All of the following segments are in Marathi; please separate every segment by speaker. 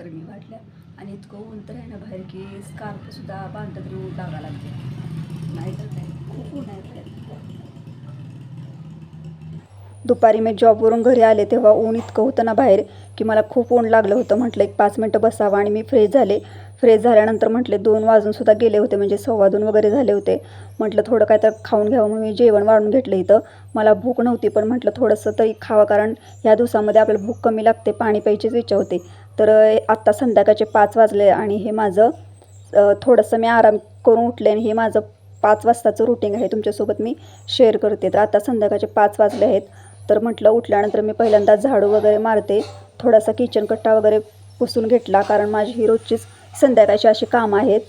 Speaker 1: गरमी वाटल्या आणि इतकं ऊन तर आहे ना बाहेर की स्कार्फसुद्धा बांधलं तरी ऊन लागा लागते. नाही तर खूप ऊन आहे बाहेर. दुपारी मी जॉबवरून घरी आले तेव्हा ऊन इतकं होतं ना बाहेर की मला खूप ऊन लागलं होतं. म्हटलं एक पाच मिनटं बसावं आणि मी फ्रेश झाले. फ्रेश झाल्यानंतर म्हटले दोन वाजूनसुद्धा गेले होते म्हणजे सव्वा दोन वगैरे झाले होते. म्हटलं थोडं काय तर खाऊन घ्यावं मग मी जेवण वाढून घेतलं इथं. मला भूक नव्हती पण म्हटलं थोडंसं तरी खावं कारण ह्या दिवसामध्ये आपल्याला भूक कमी लागते पाणी प्यायचीच इच्छा होते. तर आत्ता संध्याकाळचे पाच वाजले आणि हे माझं थोडंसं मी आराम करून उठले आणि हे माझं पाच वाजताचं रुटीन आहे. तुमच्यासोबत मी शेअर करते. तर आता संध्याकाळचे पाच वाजले आहेत. तर म्हटलं उठल्यानंतर मी पहिल्यांदा झाडू वगैरे मारते. थोडासा किचन कट्टा वगैरे पुसून घेतला कारण माझी ही रोजचीच संध्याकाळची अशी कामं आहेत.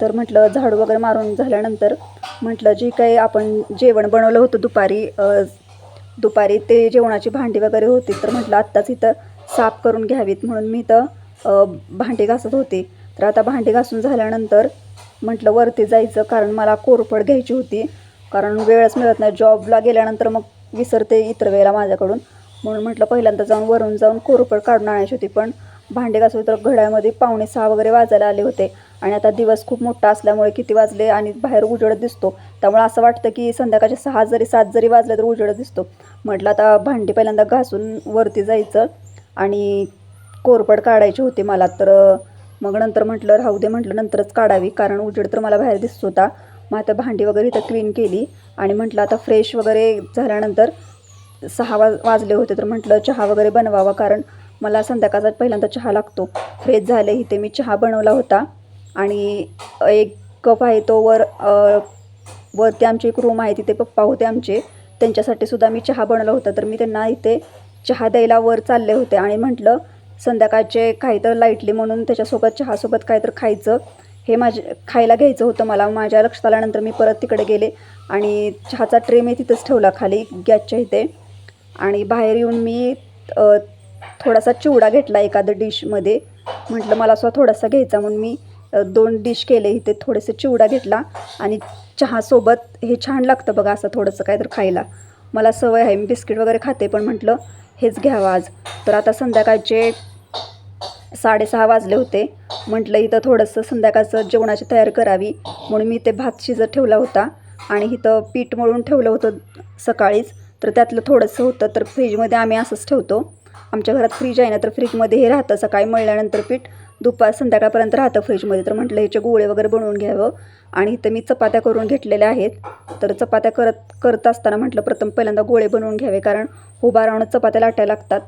Speaker 1: तर म्हटलं झाडू वगैरे मारून झाल्यानंतर म्हटलं जी काही आपण जेवण बनवलं होतं दुपारी दुपारी ते जेवणाची भांडी वगैरे होती. तर म्हटलं आत्ताच इथं साफ करून घ्यावीत म्हणून मी इथं भांडे भांडी घासत होते. तर आता भांडी घासून झाल्यानंतर म्हटलं वरती जायचं कारण मला कोरफड घ्यायची होती. कारण वेळच मिळत नाही. जॉबला गेल्यानंतर मग विसरते इतर वेळेला माझ्याकडून. म्हणून म्हटलं पहिल्यांदा जाऊन वरून जाऊन कोरफड काढून आणायची होती. पण भांडी घासून तर घड्यामध्ये पावणे सहा वगैरे वाजायला आले होते. आणि आता दिवस खूप मोठा असल्यामुळे किती वाजले आणि बाहेर उजेडत दिसतो. त्यामुळे असं वाटतं की संध्याकाळचे सहा जरी सात जरी वाजले तर उजेडत दिसतो. म्हटलं आता भांडी पहिल्यांदा घासून वरती जायचं. आणि कोरपड काढायची होती मला तर मग नंतर म्हटलं राहू दे म्हटलं नंतरच काढावी कारण उजेड तर मला बाहेर दिसत होता. मग आता भांडी वगैरे इथं क्लीन केली आणि म्हटलं आता फ्रेश वगैरे झाल्यानंतर सहा वाज वाजले होते तर म्हटलं चहा वगैरे बनवावा कारण मला संध्याकाळचा पहिल्यांदा चहा लागतो. फ्रेश झाले इथे मी चहा बनवला होता. आणि एक कप आहे तो वर वरती आमची एक रूम आहे तिथे पप्पा होते आमचे. त्यांच्यासाठी सुद्धा मी चहा बनवला होता तर मी त्यांना इथे चहा द्यायला वर चालले होते आणि म्हटलं संध्याकाळचे काही तर लाईटली म्हणून त्याच्यासोबत चहासोबत काय तर खायचं. हे माझे खायला घ्यायचं होतं मला. माझ्या लक्षात आल्यानंतर मी परत तिकडे गेले आणि चहाचा ट्रे मी तिथंच ठेवला खाली गॅसच्या इथे. आणि बाहेर येऊन मी थोडासा चिवडा घेतला एखादं डिशमध्ये म्हटलं मला असं थोडासा घ्यायचा. म्हणून मी दोन डिश केले. इथे थोडेसे चिवडा घेतला आणि चहासोबत हे छान लागतं बघा असं थोडंसं काय तर खायला. मला सवय आहे मी बिस्किट वगैरे खाते पण म्हटलं हेच घ्यावं आज. तर आता संध्याकाळचे साडेसहा वाजले होते. म्हटलं इथं थोडंसं संध्याकाळचं जेवणाची तयारी करावी. म्हणून मी ते भात शिजत ठेवला होता आणि इथं पीठ मळून ठेवलं होतं सकाळीच. तर त्यातलं थोडंसं होतं तर फ्रीजमध्ये आम्ही असंच ठेवतो. आमच्या घरात फ्रीज आहे ना तर फ्रीजमध्ये हे राहतं. सकाळी मळल्यानंतर पीठ दुपार संध्याकाळपर्यंत राहतं फ्रीजमध्ये तर म्हटलं ह्याचे गोळे वगैरे बनवून घ्यावं. आणि इथं मी चपात्या करून घेतलेल्या आहेत. तर चपात्या करत करत असताना म्हटलं प्रथम पहिल्यांदा गोळे बनवून घ्यावे कारण उभा राहून चपात्या लाटायला लागतात.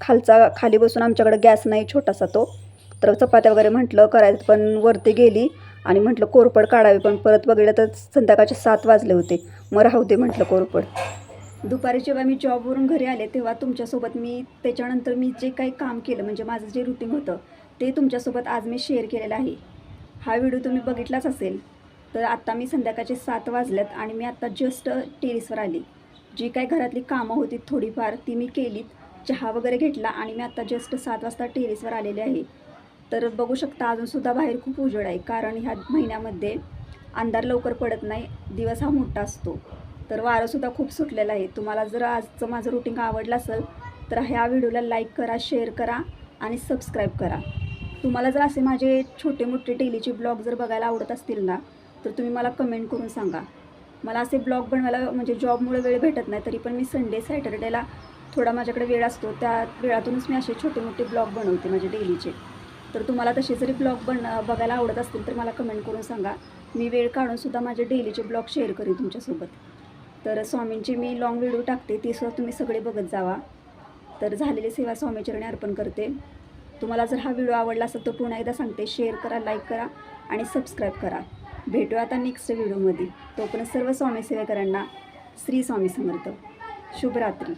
Speaker 1: खालचा खाली बसून आमच्याकडे गॅस नाही छोटासा तो. तर चपात्या वगैरे म्हटलं करायचं पण वरती गेली. आणि म्हटलं कोरपड काढावी पण परत बघितलं तर संध्याकाळचे सात वाजले होते. मग राहू दे म्हटलं कोरपड. दुपारी जेव्हा मी जॉबवरून घरी आले तेव्हा तुमच्यासोबत मी त्याच्यानंतर मी जे काही काम केलं म्हणजे माझं जे रुटीन होतं ते तुमच्यासोबत आज मी शेअर केलेलं आहे. हा व्हिडिओ तुम्ही बघितलाच असेल तर आत्ता मी संध्याकाळचे सात वाजल्यात आणि मी आत्ता जस्ट टेरिसवर आली. जी काही घरातली कामं होती थोडीफार ती मी केलीत. चहा वगैरे घेतला आणि मी आत्ता जस्ट सात वाजता टेरिसवर आलेले आहे. तर बघू शकता अजूनसुद्धा बाहेर खूप उजेड आहे कारण ह्या महिन्यामध्ये अंधार लवकर पडत नाही दिवस हा मोठा असतो. तर वारंसुद्धा खूप सुटलेलं आहे. तुम्हाला जर आजचं माझं रुटीन आवडलं असेल तर ह्या व्हिडिओला लाईक करा शेअर करा आणि सबस्क्राईब करा. तुम्हाला जर असे माझे छोटे मोठे डेलीचे ब्लॉग जर बघायला आवडत असतील ना तर तुम्ही मला कमेंट करून सांगा. मला असे ब्लॉग बनवायला म्हणजे जॉबमुळे वेळ भेटत नाही तरी पण मी संडे सॅटर्डेला थोडा माझ्याकडे वेळ असतो. त्या वेळातूनच मी असे छोटे मोठे ब्लॉग बनवते माझे डेलीचे तर तुम्हाला तसे जरी ब्लॉग बन बघायला आवडत असतील तर मला कमेंट करून सांगा. मी वेळ काढूनसुद्धा माझे डेलीचे ब्लॉग शेअर करेन तुमच्यासोबत. तर स्वामींची मी लॉंग व्हिडिओ टाकते ती सुद्धा तुम्ही सगळे बघत जावा. तर झालेली सेवा स्वामीचरणी अर्पण करते. तुम्हाला जर हा व्हिडिओ आवडला असेल तर पुन्हा एकदा सांगते शेअर करा लाईक करा आणि सबस्क्राईब करा. भेटूया आता नेक्स्ट व्हिडिओमध्ये तोपर्यंत सर्व स्वामी सेवेकरांना श्री स्वामी समर्थ. शुभरात्री.